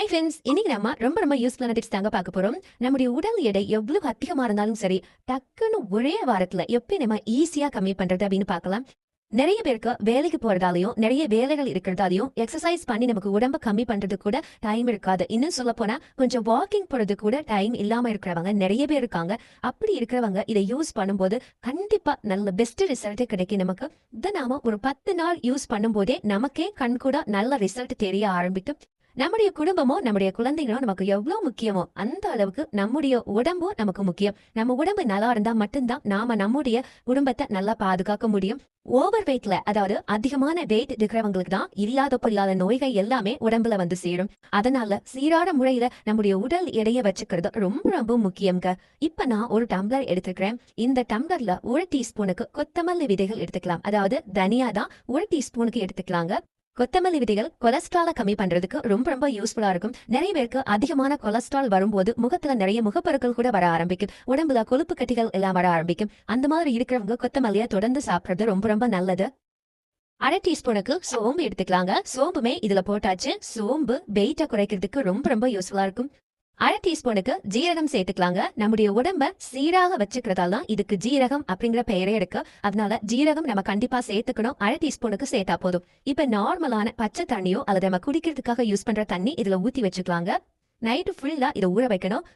Hi friends இன்னைக்கு நம்ம ரொம்ப ரொம்ப யூஸ்ஃபுல்லான டிப்ஸ் தாங்க பார்க்க போறோம். நம்முடைய உடல் எடை எவ்வளவு அதிகமா இருந்தாலும் சரி டக்குன்னு ஒரே வாரத்துல எப்படி நம்ம ஈஸியா கம்மி பண்றது அப்படின்னு பார்க்கலாம். நிறைய பேருக்கு வேலைக்கு போறதாலையும் நிறைய வேலைகள் இருக்கிறதாலையும் எக்ஸசைஸ் பண்ணி நமக்கு உடம்ப கம்மி பண்றது கூட டைம் இருக்காது. இன்னும் சொல்ல போனா கொஞ்சம் வாக்கிங் போறது கூட டைம் இல்லாம இருக்கிறவங்க நிறைய பேர் இருக்காங்க. அப்படி இருக்கிறவங்க இதை யூஸ் பண்ணும்போது கண்டிப்பா நல்ல பெஸ்ட் ரிசல்ட் கிடைக்கும் நமக்கு. இதை நாம ஒரு பத்து நாள் யூஸ் பண்ணும்போதே நமக்கே கண் கூட நல்ல ரிசல்ட் தெரிய ஆரம்பிக்கும். நம்முடைய குடும்பமோ நம்முடைய குழந்தைகளோ நமக்கு எவ்வளவு முக்கியமோ அந்த அளவுக்கு நம்முடைய உடம்பும் நமக்கு முக்கியம். நம்ம உடம்பு நல்லா இருந்தா மட்டும்தான் நாம நம்முடைய குடும்பத்தை நல்லா பாதுகாக்க முடியும். ஓவர் வெயிட்ல அதாவது அதிகமான வெயிட் இருக்கிறவங்களுக்கு தான் இல்லாதப்ப இல்லாத நோய்கள் எல்லாமே உடம்புல வந்து சேரும். அதனால சீரான முறையில நம்முடைய உடல் எடையை வச்சுக்கிறது ரொம்ப ரொம்ப முக்கியம்ங்க. இப்ப நான் ஒரு டம்ளர் எடுத்துக்கிறேன். இந்த டம்ளர்ல ஒரு டீஸ்பூனுக்கு கொத்தமல்லி விதைகள் எடுத்துக்கலாம். அதாவது தனியா தான் ஒரு டீஸ்பூனுக்கு எடுத்துக்கலாங்க. கொத்தமல்லி விதைகள் கொலஸ்ட்ராலை கம்மி பண்றதுக்கு ரொம்ப ரொம்ப யூஸ்ஃபுல்லா இருக்கும். நிறைய பேருக்கு அதிகமான கொலஸ்ட்ரால் வரும்போது முகத்துல நிறைய முகப்பருக்கள் கூட வர ஆரம்பிக்கும். உடம்புல கொழுப்பு கட்டிகள் எல்லாம் வர ஆரம்பிக்கும். அந்த மாதிரி இருக்கிறவங்க கொத்தமல்லியை தொடர்ந்து சாப்பிடுறது ரொம்ப ரொம்ப நல்லது. அரை டீஸ்பூனுக்கு சோம்பு எடுத்துக்கலாங்க. சோம்புமே இதுல போட்டாச்சு. சோம்பு வெயிட்டை குறைக்கிறதுக்கு ரொம்ப ரொம்ப யூஸ்ஃபுல்லா இருக்கும். அரை டீஸ்பூனுக்கு ஜீரகம் சேர்த்துக்கலாங்க. நம்முடைய உடம்ப சீராக வச்சுக்கிறதால தான் இதுக்கு ஜீரகம் அப்படிங்கிற பெயரே இருக்கு. அதனால ஜீரகம் நம்ம கண்டிப்பா சேர்த்துக்கணும். அரை டீஸ்பூனுக்கு சேர்த்தா போதும். இப்ப நார்மலான பச்சை தண்ணியோ அல்லது நம்ம குடிக்கிறதுக்காக யூஸ் பண்ற தண்ணி இதுல ஊத்தி வச்சுக்கலாங்க. நைட்டு ஃபுல்லா இதை ஊற வைக்கணும்.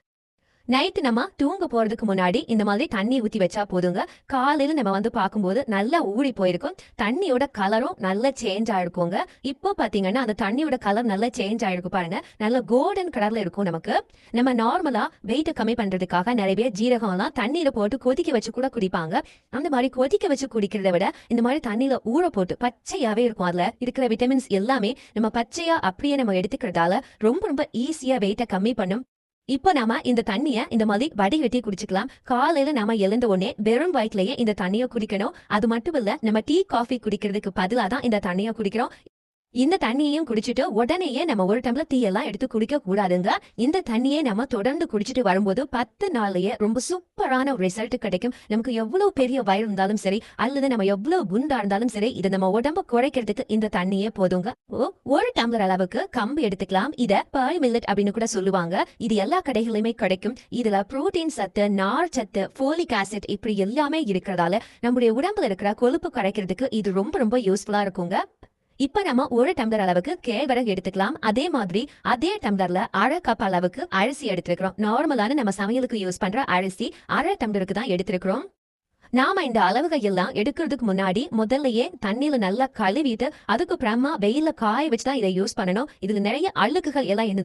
நைட்டு நம்ம தூங்க போறதுக்கு முன்னாடி இந்த மாதிரி தண்ணி ஊத்தி வச்சா போதுங்க. காலையில் நம்ம வந்து பார்க்கும்போது நல்லா ஊறி போயிருக்கும். தண்ணியோட கலரும் நல்லா சேஞ்ச் ஆயிருக்குங்க. இப்போ பாத்தீங்கன்னா அந்த தண்ணியோட கலர் நல்லா சேஞ்ச் ஆகிருக்கும் பாருங்க. நல்ல கோல்டன் கலர்ல இருக்கும் நமக்கு. நம்ம நார்மலா வெயிட்டை கம்மி பண்றதுக்காக நிறைய பேர் ஜீரகம்லாம் தண்ணியில் போட்டு கொதிக்க வச்சு கூட குடிப்பாங்க. அந்த மாதிரி கொதிக்க வச்சு குடிக்கிறத விட இந்த மாதிரி தண்ணியில் ஊற போட்டு பச்சையாவே இருக்கும் அதுல. இருக்கிற விட்டமின்ஸ் எல்லாமே நம்ம பச்சையா அப்படியே நம்ம எடுத்துக்கிறதால ரொம்ப ரொம்ப ஈஸியா வெயிட்டை கம்மி பண்ணும். இப்போ நாம இந்த தண்ணிய இந்த மாதிரி வடிகட்டி குடிச்சுக்கலாம். காலையில நாம எழுந்த உடனே வெறும் வயிற்றுலயே இந்த தண்ணிய குடிக்கணும். அது மட்டும் இல்ல நம்ம டீ காஃபி குடிக்கிறதுக்கு பதிலா தான் இந்த தண்ணிய குடிக்கிறோம். இந்த தண்ணியையும் குடிச்சிட்டு உடனேயே நம்ம ஒரு டம்ளர் டீ எல்லாம் எடுத்து குடிக்க கூடாதுங்க. இந்த தண்ணியை நம்ம தொடர்ந்து குடிச்சிட்டு வரும்போது பத்து நாள்லயே ரொம்ப சூப்பரான ஒரு ரிசல்ட் கிடைக்கும். நமக்கு எவ்வளவு பெரிய வயிறு இருந்தாலும் சரி அல்லது நம்ம எவ்வளவு குண்டா இருந்தாலும் சரி இதை நம்ம உடம்ப குறைக்கிறதுக்கு இந்த தண்ணியே போதுங்க. ஓ, ஒரு டம்ளர் அளவுக்கு கம்பு எடுத்துக்கலாம். இத பாய் மில்லட் அப்படின்னு கூட சொல்லுவாங்க. இது எல்லா கடைகளிலுமே கிடைக்கும். இதுல புரோட்டீன் சத்து நார் சத்து ஃபோலிக் ஆசிட் இப்படி எல்லாமே இருக்கிறதால நம்முடைய உடம்புல இருக்கிற கொழுப்பு குறைக்கிறதுக்கு இது ரொம்ப ரொம்ப யூஸ்ஃபுல்லா இருக்குங்க. இப்ப நம்ம ஒரு டம்ளர் அளவுக்கு கேழ்வரகு எடுத்துக்கலாம். அதே மாதிரி அதே டம்ளர்ல அரை கப் அளவுக்கு அரிசி எடுத்திருக்கிறோம். நார்மலான நம்ம சமையலுக்கு யூஸ் பண்ற அரிசி அரை டம்ளருக்கு தான் எடுத்திருக்கிறோம். நாம இந்த அளவுகள் எல்லாம் எடுக்கிறதுக்கு முன்னாடி முதல்லயே தண்ணியில நல்லா கழுவிட்டு அதுக்கு அப்புறமா வெயில காய வச்சு தான் இதை யூஸ் பண்ணணும். இதுல நிறைய அழுக்குகள் எல்லாம் இருந்து-